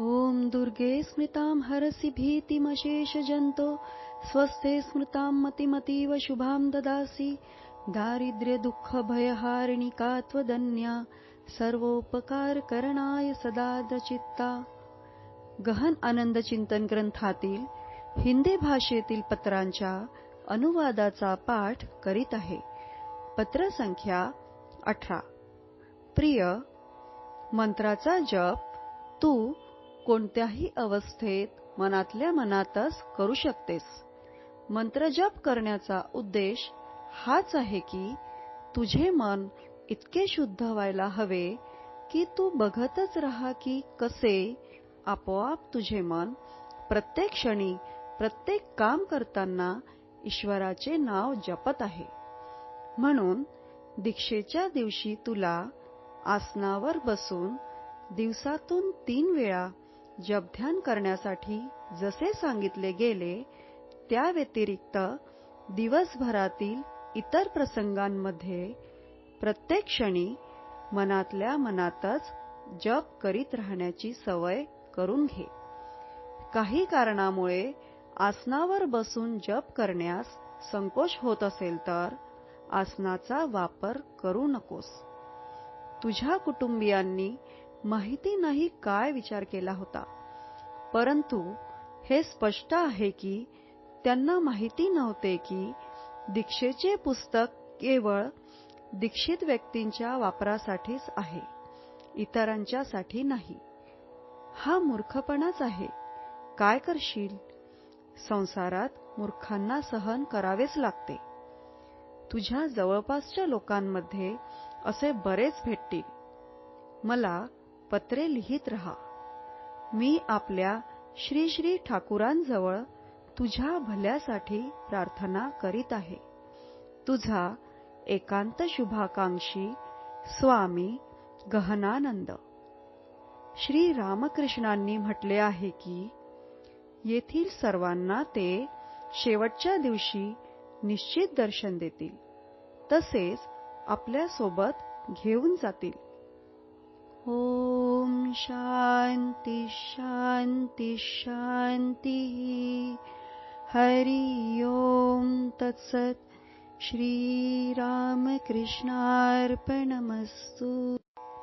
ॐ दुर्गे स्मृतां हरसि भीतिमशेषजन्तो स्वस्थे स्मृतां मतिमतीव शुभां ददासि। दारिद्र्यदुःखभयहारिणि का त्वदन्या सर्वोपकारकरणाय सदा दचित्ता। गहन आनंद चिंतन ग्रंथातील हिंदी भाषेतील पत्रांच्या अनुवादाचा पाठ करीत आहे। पत्र संख्या अठरा। प्रिय मंत्राचा जप तू कोणत्याही अवस्थेत मनातल्या मनातच करू शकतेस. मंत्रजप करण्याचा उद्देश हाच आहे की तुझे मन इतके शुद्ध व्हायला हवे की तू बघतच राहा की कसे आपोआप तुझे मन प्रत्येक क्षणी प्रत्येक काम करताना ईश्वराचे नाव जपत आहे. म्हणून दीक्षेच्या दिवशी तुला आसनावर बसून दिवसातून तीन वेळा जपध्यान करण्यासाठी जसे सांगितले गेले त्या व्यतिरिक्त दिवसभरातील इतर प्रसंगांमध्ये प्रत्येक क्षणी मनातल्या मनातच जप करीत राहण्याची सवय करून घे. काही कारणामुळे आसनावर बसून जप करण्यास संकोच होत असेल तर आसनाचा वापर करू नकोस. तुझ्या कुटुंबियांनी माहिती नाही काय विचार केला होता. परंतु हे स्पष्ट आहे की त्यांना माहिती नव्हते की दीक्षेचे पुस्तक केवळ दीक्षित व्यक्तींच्या वापरासाठीच आहे इतरांच्यासाठी नाही. हा मूर्खपणाच आहे. काय करशील? संसारात मूर्खांना सहन करावेच लागते. तुझ्या जवळपासच्या लोकांमध्ये असे बरेच भेटतील. मला पत्रे लिहित रहा. मी आपल्या श्री श्री ठाकूरांजवळ तुझ्या भल्यासाठी प्रार्थना करीत आहे. तुझा एकांत शुभाकांक्षी स्वामी गहनानंद. श्री रामकृष्णांनी म्हटले आहे की येथील सर्वांना ते शेवटच्या दिवशी निश्चित दर्शन देतील. तसेच आपल्यासोबत घेऊन जातील. ॐ शान्ति शान्ति शान्तिः। हरि ओम् तत्सत् श्रीरामकृष्णार्पणमस्तु।